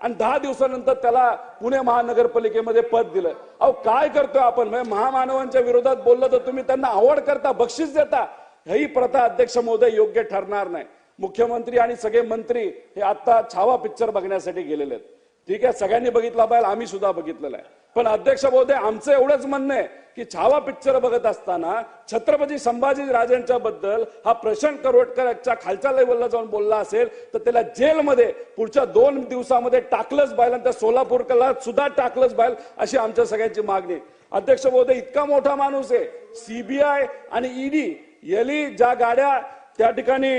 आणि दहा दिवसानंतर त्याला पुणे महानगरपालिकेमध्ये पद दिलं. अहो काय करतोय आपण? म्हणजे महामानवांच्या विरोधात बोललं तर तुम्ही त्यांना आवड करता बक्षीस देता. ही प्रथा अध्यक्ष महोदय योग्य ठरणार नाही. मुख्यमंत्री आणि सगळे मंत्री हे आता छावा पिक्चर बघण्यासाठी गेलेले आहेत. ठीक आहे सगळ्यांनी बघितला पाहिजे आम्ही सुद्धा बघितलेलं आहे. पण अध्यक्ष महोदय आमचं एवढंच म्हणणं आहे की छावा पिक्चर बघत असताना छत्रपती संभाजी राजांच्या बद्दल हा प्रशांत करोडकरच्या खालच्या लेवलला जाऊन बोलला असेल तर त्याला जेलमध्ये पुढच्या दोन दिवसामध्ये टाकलंच पाहिजे आणि त्या सोलापूरला सुद्धा टाकलंच पाहिजे अशी आमच्या सगळ्यांची मागणी अध्यक्ष महोदय इतका मोठा माणूस आहे. सीबीआय आणि ईडी यली ज्या गाड्या त्या ठिकाणी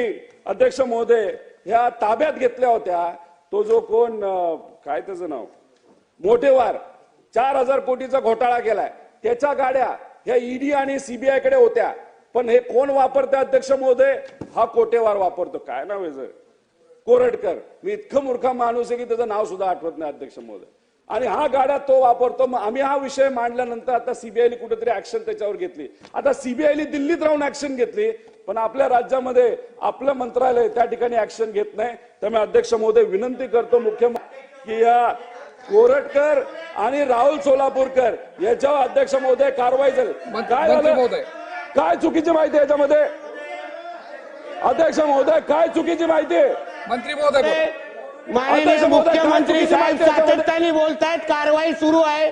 अध्यक्ष महोदय ह्या ताब्यात घेतल्या होत्या तो जो कोण काय त्याचं नाव? मोठेवार चार हजार कोटीचा घोटाळा केलाय. त्याच्या गाड्या ह्या ईडी आणि सीबीआयकडे होत्या. पण हे कोण वापरते अध्यक्ष महोदय? हा कोटेवार वापरतो. काय नाव आहे याचं? कोरटकर मी इतकं मूर्खा माणूस आहे की त्याचं नाव सुद्धा आठवत नाही अध्यक्ष महोदय. आणि हा गाड्या तो वापरतो. मग आम्ही हा विषय मांडल्यानंतर आता सीबीआयने कुठेतरी ऍक्शन त्याच्यावर घेतली. आता सीबीआयने दिल्लीत राहून ऍक्शन घेतली. पण आपल्या राज्यामध्ये आपलं मंत्रालय त्या ठिकाणी ऍक्शन घेत नाही. त्यामुळे अध्यक्ष महोदय विनंती करतो. मुख्यमंत्री की या कोरटकर आणि राहुल सोलापूरकर याच्यावर अध्यक्ष महोदय कारवाई झाली. काय झालं. काय चुकीची माहिती आहे याच्यामध्ये? अध्यक्ष महोदय काय चुकीची माहिती आहे? मंत्री महोदय. माननीय मुख्यमंत्री काय साहेब? सातत्याने बोलतायत कारवाई सुरू आहे.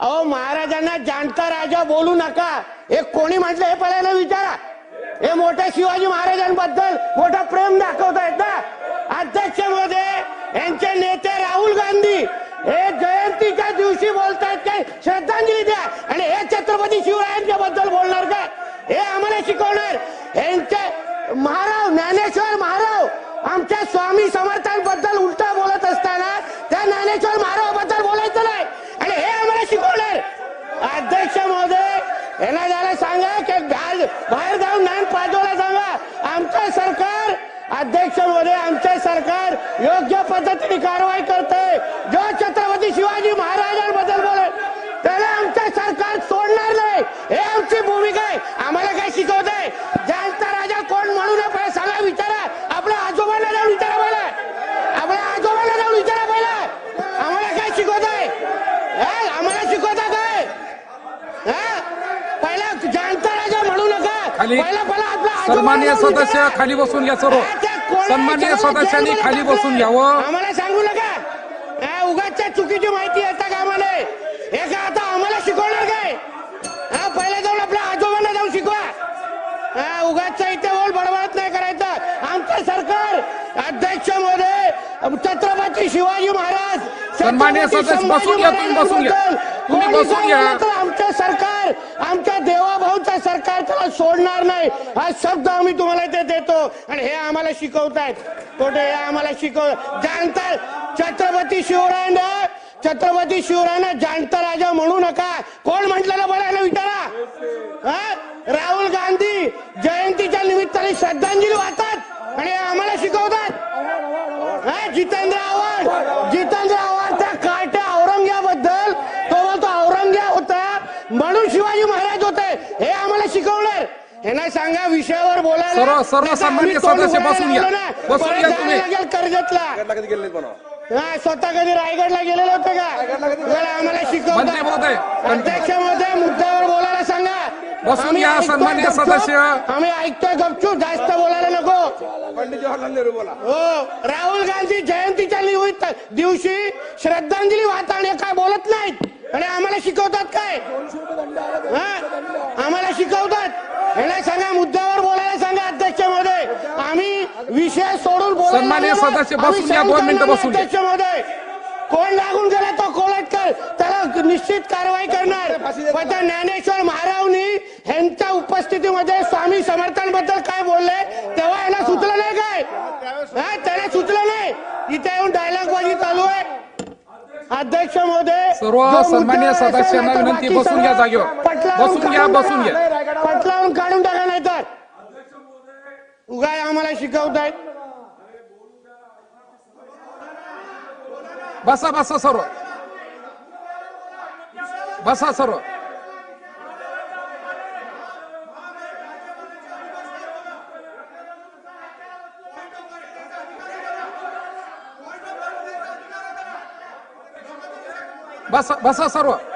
अहो महाराजांना जाणता राजा बोलू नका. हे कोणी म्हटलं हे पहिल्यांदा विचारा. हे मोठ्या शिवाजी महाराजांबद्दल मोठं प्रेम दाखवतायत ना. अध्यक्षमध्ये यांचे नेते राहुल गांधी हे जयंतीच्या दिवशी बोलतायत काय श्रद्धांजली द्या आणि हे छत्रपती शिवरायांच्या बद्दल बोलणार काय हे आम्हाला शिकवणार यांचे महाराव ज्ञानेश्वर महाराव आमच्या स्वामी समर्थांबद्दल उलटा बोलत असताना त्या ज्ञानेश्वर महारावाबद्दल बोलायचं नाही. आणि हे आम्हाला शिकवणार अध्यक्ष महोदय यांना जरा सांगा की बाहेर बाहेर जाऊन ज्ञान पाजवायला सांगा. आमचं सरकार अध्यक्ष महोदय आमचे सरकार योग्य पद्धतीने कारवाई करते जो छत्रपती शिवाजी महाराजांबद्दल बोले त्याला आमचं सरकार सोडणार नाही हे आमची भूमिका आहे आम्हाला काय शिकवत आहे जाणता राजा कोण म्हणू नये पहिला सांगा विचारा आपल्या आजोबांना जाऊन विचारा पहिला आपल्या आजोबांना जाऊन विचारा पहिला आम्हाला काय शिकवत आहे हे? आम्हाला शिकवता काय हे? पहिला जाणता राजा म्हणू सन्माननीय जाऊन सदस्य. खाली बसून घ्या सर्व. विचारा, सदस्यांनी खाली. बसून घ्यावं. आम्हाला सांगू नका. उगाचच्या चुकीची माहिती येता का आम्हाला? हे काय आता आम्हाला शिकवणार काय? हा पहिला जाऊन आपल्या आजोबांना जाऊन शिकवा. हा उगाचच्या इथे बोल बडबडत नाही करायचं. आमचं सरकार अध्यक्ष महोदय छत्रपती शिवाजी महाराज छत्रपती सदस्य, बसून घ्या, तुम्ही बसून घ्या. तुम्ही बसून घ्या. आमचं सरकार आमच्या देवाभाऊचं सरकार त्याला सोडणार नाही. हा शब्द आम्ही तुम्हाला इथे देतो. आणि हे आम्हाला शिकवतायत. कुठे? हे आम्हाला शिकव जाणतात छत्रपती शिवरायांना छत्रपती शिवरायांना जाणता राजा म्हणू नका. कोण म्हटलं बघायला विचारा? हा? राहुल गांधी जयंतीच्या निमित्ताने श्रद्धांजली वाहतात आणि हे आम्हाला शिकवतात. हा, जितेंद्र आव्हाड जितेंद्र आव्हाड त्या काट्या औरंग्याबद्दल तो बोलतो औरंग्या होता म्हणून शिवाजी महाराज होते हे आम्हाला शिकवणार यांना सांगा विषयावर बोलायला. सर्व- सर्व नाहीतर सन्माननीय आम्ही तोंड सदस्य उघडायला बसून घ्या. लावलं ना, बसून परत घ्या जायला तुम्ही. लागेल कर्जतला. हा, स्वतः कधी रायगडला गेलेले होते का? आम्हाला मंत्री महोदय, अध्यक्ष महोदय मुद्द्यावर बोलायला सांगा. बसून आम्ही घ्या, ऐकतोय सन्माननीय गपचूप. सदस्य. आम्ही ऐकतोय गपचूप जास्त बोलायला नको. पंडित जवाहरलाल नेहरू बोला. हो राहुल गांधी जयंतीच्या निमित्त दिवशी श्रद्धांजली वाहताना काय बोलत नाहीत? आणि आम्हाला शिकवतात काय? हा? आम्हाला शिकवतात? यांना सांगा मुद्द्यावर बोलायला सांगा अध्यक्ष महोदय आम्ही विषय सोडून. सदस्य, बसून घ्या, दोन मिनिटं बसून घ्या. अध्यक्ष महोदय कोण लागून गेला तो कोलटकर त्याला निश्चित कारवाई करणार पण त्या ज्ञानेश्वर महारावनी यांच्या उपस्थितीमध्ये स्वामी समर्थांबद्दल काय बोलले तेव्हा यांना सुचलं नाही काय हा, त्याला सुचलं नाही इथे येऊन डायलॉग बाजी चालू आहे अध्यक्ष महोदय सर्व जो असेल सदस्यांना विनंती, बाकी बसून घ्या जागेवर. बसून घ्या, बसून. घ्या. टाका उगाय आम्हाला शिकवताय. बसा बसा सर्व. बसा सर्व. बसा बसा सर्व.